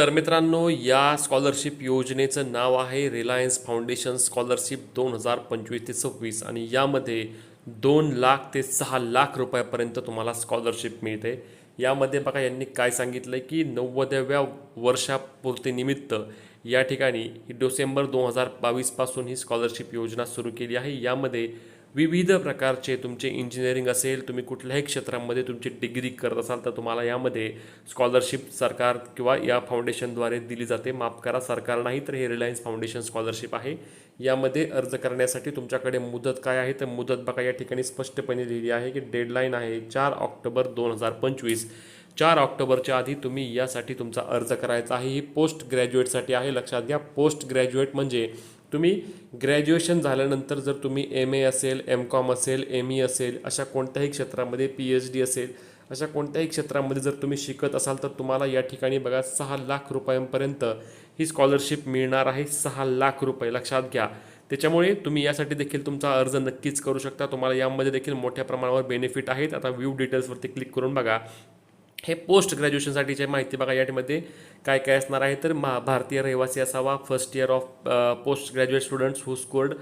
तर मित्रांनो या स्कॉलरशिप योजनेचं नाव आहे रिलायन्स फाउंडेशन स्कॉलरशिप दोन हजार पंचवीस ते सव्वीस आणि यामध्ये दोन लाख ते सहा लाख रुपयापर्यंत तुम्हाला स्कॉलरशिप मिळते. यामध्ये बघा यांनी काय सांगितलं आहे की नव्वदाव्या वर्षापूर्तीनिमित्त या ठिकाणी डिसेंबर दोन हजार बावीसपासून ही स्कॉलरशिप योजना सुरू केली आहे. यामध्ये विविध प्रकारचे तुमचे इंजिनिअरिंग असेल तुम्ही कुठल्याही क्षेत्रामध्ये तुमची डिग्री करत असाल तर तुम्हाला यामध्ये स्कॉलरशिप सरकार किंवा या फाउंडेशनद्वारे दिली जाते. माफ करा सरकार नाही तर हे रिलायन्स फाउंडेशन स्कॉलरशिप आहे. यामध्ये अर्ज करण्यासाठी तुमच्याकडे मुदत काय आहे? तर मुदत बघा या ठिकाणी स्पष्टपणे लिहिली आहे की डेडलाईन आहे चार ऑक्टोबर दोन हजार पंचवीस. चार ऑक्टोबरच्या आधी तुम्ही यासाठी तुमचा अर्ज करायचा आहे. ही पोस्ट ग्रॅज्युएटसाठी आहे. लक्षात घ्या पोस्ट ग्रॅज्युएट म्हणजे तुम्ही ग्रॅज्युएशन झाल्यानंतर जर तुम्ही एम ए असेल एम कॉम असेल एम ई असेल अशा कोणत्याही क्षेत्रामध्ये पी एच डी असेल अशा कोणत्याही क्षेत्रामध्ये जर तुम्ही शिकत असाल तर तुम्हाला या ठिकाणी बघा सहा लाख रुपयांपर्यंत ही स्कॉलरशिप मिळणार आहे. सहा लाख रुपये. लक्षात घ्या. त्याच्यामुळे तुम्ही यासाठी देखील तुमचा अर्ज नक्कीच करू शकता. तुम्हाला यामध्ये देखील मोठ्या प्रमाणावर बेनिफिट आहेत. आता व्ह्यू डिटेल्सवरती क्लिक करून बघा. हे पोस्ट ग्रॅज्युएशनसाठीची माहिती बघा यामध्ये काय काय असणार आहे? तर महा भारतीय रहिवासी असावा first year of post graduate students who scored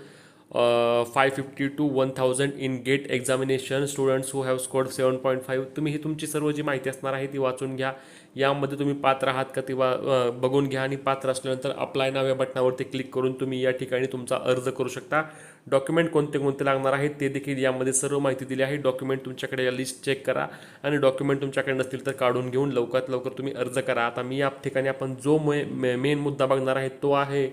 five fifty to one thousand in GATE examination students who have scored seven point five तुम्ही ही तुमची सर्व जी माहिती असणार आहे ती वाचून घ्या. यामध्ये तुम्ही पात्र आहात का ती वा बघून घ्या आणि पात्र असल्यानंतर अप्लाय नाव या बटनावरती क्लिक करून तुम्ही या ठिकाणी तुमचा अर्ज करू शकता. डॉक्युमेंट कोणते कोणते लागणार आहेत ते देखील यामध्ये सर्व माहिती दिली आहे. डॉक्युमेंट तुमच्याकडे या लिस्ट चेक करा आणि डॉक्युमेंट तुमच्याकडे नसतील तर काढून घेऊन लवकरात लवकर तुम्ही अर्ज करा. आता मी या ठिकाणी आपण जो मे मेन मुद्दा बघणार आहे तो आहे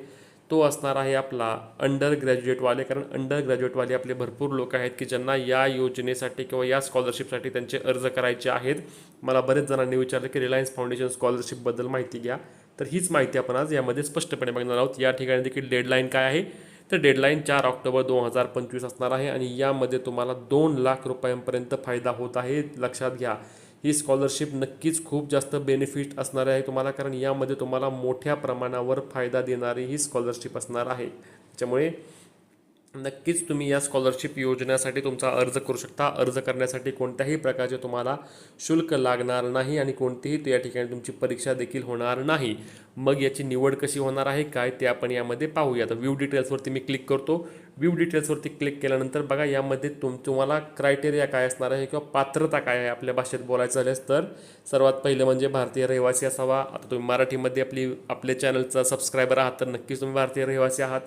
तो असणार आहे आपला अंडर ग्रॅज्युएटवाले कारण अंडर ग्रॅज्युएटवाले आपले भरपूर लोक आहेत की ज्यांना या योजनेसाठी किंवा या स्कॉलरशिपसाठी त्यांचे अर्ज करायचे आहेत. मला बरेच जणांनी विचारलं की रिलायन्स फाउंडेशन स्कॉलरशिपबद्दल माहिती घ्या. तर हीच माहिती आपण आज यामध्ये स्पष्टपणे बघणार आहोत. या ठिकाणी देखील डेडलाईन काय आहे? तर डेडलाईन चार ऑक्टोबर दोन हजार पंचवीस असणार आहे आणि यामध्ये तुम्हाला दोन लाख रुपयांपर्यंत फायदा होत आहे. लक्षात घ्या. ही स्कॉलरशिप नक्कीच खूप जास्त बेनिफिट असणार आहे तुम्हाला कारण यामध्ये तुम्हाला मोठ्या प्रमाणावर फायदा देणारी ही स्कॉलरशिप असणार आहे. त्याच्यामुळे नक्कीच तुम्ही या स्कॉलरशिप योजनेसाठी तुमचा अर्ज करू शकता. अर्ज करण्यासाठी कोणत्याही प्रकारचे तुम्हाला शुल्क लागणार नाही आणि कोणतीही त्या ठिकाणी तुमची परीक्षा देखील होणार नाही. मग याची निवड कशी होणार आहे काय ते आपण यामध्ये पाहूया तर व्ह्यू डिटेल्सवरती मी क्लिक करतो. व्ह्यू डिटेल्सवरती क्लिक केल्यानंतर बघा यामध्ये तुम तुम्हाला क्रायटेरिया काय असणार आहे किंवा पात्रता काय आहे आपल्या भाषेत बोलायचं झाल्यास तर सर्वात पहिलं म्हणजे भारतीय रहिवासी असावा. आता तुम्ही मराठीमध्ये आपली आपल्या चॅनलचा सबस्क्रायबर आहात तर नक्कीच तुम्ही भारतीय रहिवासी आहात.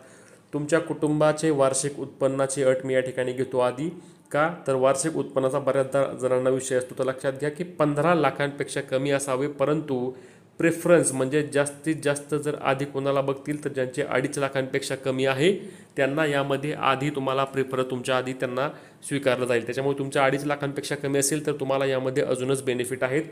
तुमच्या कुटुंबाचे वार्षिक उत्पन्नाची अट मी या ठिकाणी घेतो आधी का? तर वार्षिक उत्पन्नाचा बऱ्याचदा जणांना विषय असतो तर लक्षात घ्या की पंधरा लाखांपेक्षा कमी असावे परंतु प्रेफरन्स म्हणजे जास्तीत जास्त जर आधी कोणाला बघतील तर ज्यांचे अडीच लाखांपेक्षा कमी आहे त्यांना यामध्ये आधी तुम्हाला प्रेफर तुमच्या आधी त्यांना स्वीकारलं जाईल. त्याच्यामुळे तुमच्या अडीच लाखांपेक्षा कमी असेल तर तुम्हाला यामध्ये अजूनच बेनिफिट आहेत.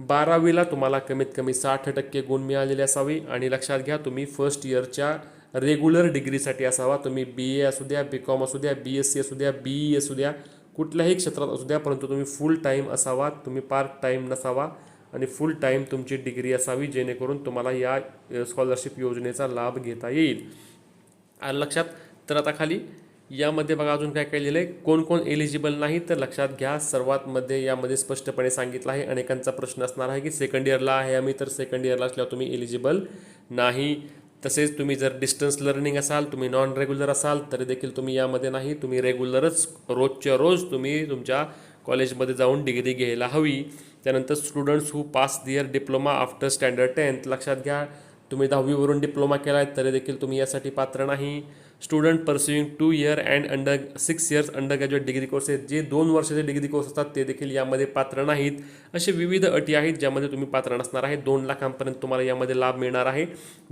बारावीला तुम्हाला कमीत कमी साठ टक्के गुण मिळालेले असावे आणि लक्षात घ्या तुम्ही फर्स्ट इयरच्या रेग्युलर डिग्रीसाठी असावा. तुम्ही बी ए असू द्या बी कॉम असू द्या बी एस सी असू द्या बी ई असू द्या कुठल्याही क्षेत्रात असू द्या परंतु तुम्ही फुल टाईम असावा तुम्ही पार्ट टाईम नसावा आणि फुल टाईम तुमची डिग्री असावी जेणेकरून तुम्हाला या स्कॉलरशिप योजनेचा लाभ घेता येईल. लक्षात तर आता खाली यामध्ये बघा अजून काय काय लिहिलं आहे कोण कोण एलिजिबल नाही तर लक्षात घ्या. सर्वात मध्ये यामध्ये स्पष्टपणे सांगितलं आहे. अनेकांचा प्रश्न असणार आहे की सेकंड इयरला आहे आम्ही तर सेकंड इयरला असल्यावर तुम्ही एलिजिबल नाही. तसेच तुम्ही जर डिस्टन्स लर्निंग असाल तुम्ही नॉन रेग्युलर असाल तरी देखील तुम्ही यामध्ये नाही. तुम्ही रेग्युलरच रोजच्या रोज तुम्ही तुमच्या कॉलेजमध्ये जाऊन डिग्री घ्यायला हवी. त्यानंतर students who pass their diploma after standard tenth लक्षात घ्या. तुम्ही दहावीवरून डिप्लोमा केला आहे तरी देखील तुम्ही यासाठी पात्र नाही. Student pursuing two year and under six years undergraduate degree course आहेत जे दोन वर्षाचे डिग्री कोर्स असतात ते देखील यामध्ये पात्र नाहीत. असे विविध अटी आहेत ज्यामध्ये तुम्ही पात्र नसणार आहे. दोन लाखांपर्यंत तुम्हाला यामध्ये लाभ मिळणार आहे.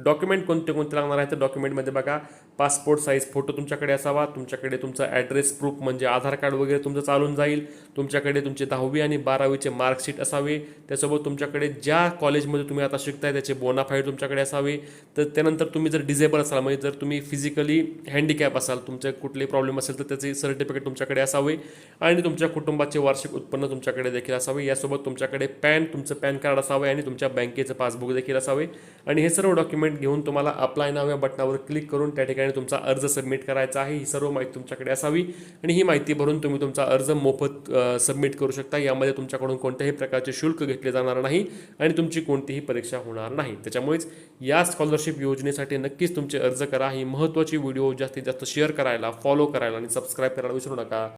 डॉक्युमेंट कोणते कोणते लागणार आहे तर डॉक्युमेंटमध्ये बघा पासपोर्ट साईज फोटो तुमच्याकडे असावा. तुमच्याकडे तुमचा ॲड्रेस प्रूफ म्हणजे आधार कार्ड वगैरे तुमचं चालून जाईल. तुमच्याकडे तुमचे दहावी आणि बारावीचे मार्कशीट असावे. त्यासोबत तुमच्याकडे ज्या कॉलेजमध्ये तुम्ही आता शिकताय त्याचे बोनाफाईड तुमच्याकडे असावे. तर त्यानंतर तुम्ही जर डिझेबल असाल म्हणजे जर तुम्ही फिजिकली हँडिकॅप असाल तुमचे कुठले प्रॉब्लेम असेल तर त्याचे सर्टिफिकेट तुमच्याकडे असावे आणि तुमच्या कुटुंबाचे वार्षिक उत्पन्न तुमच्याकडे देखील असावे. यासोबत तुमच्याकडे पॅन तुमचं पॅन कार्ड असावे आणि तुमच्या बँकेचं पासबुक देखील असावे. आणि हे सर्व डॉक्युमेंट घेऊन तुम्हाला अप्लाय नाव या बटनावर क्लिक करून त्या ठिकाणी तुमचा अर्ज सबमिट करायचा आहे. ही सर्व माहिती तुमच्याकडे असावी आणि ही माहिती भरून तुम्ही तुमचा अर्ज मोफत सबमिट करू शकता. यामध्ये तुमच्याकडून कोणत्याही प्रकारचे शुल्क घेतले जाणार नाही आणि तुमची कोणतीही परीक्षा होणार नाही. त्याच्यामुळेच या स्कॉलरशिप योजनेसाठी नक्कीच तुमचे अर्ज करा. ही महत्त्वाची व्हिडिओ व्हिडिओ जास्तीत जास्त शेअर करायला फॉलो करायला आणि सबस्क्राईब करायला विसरू नका.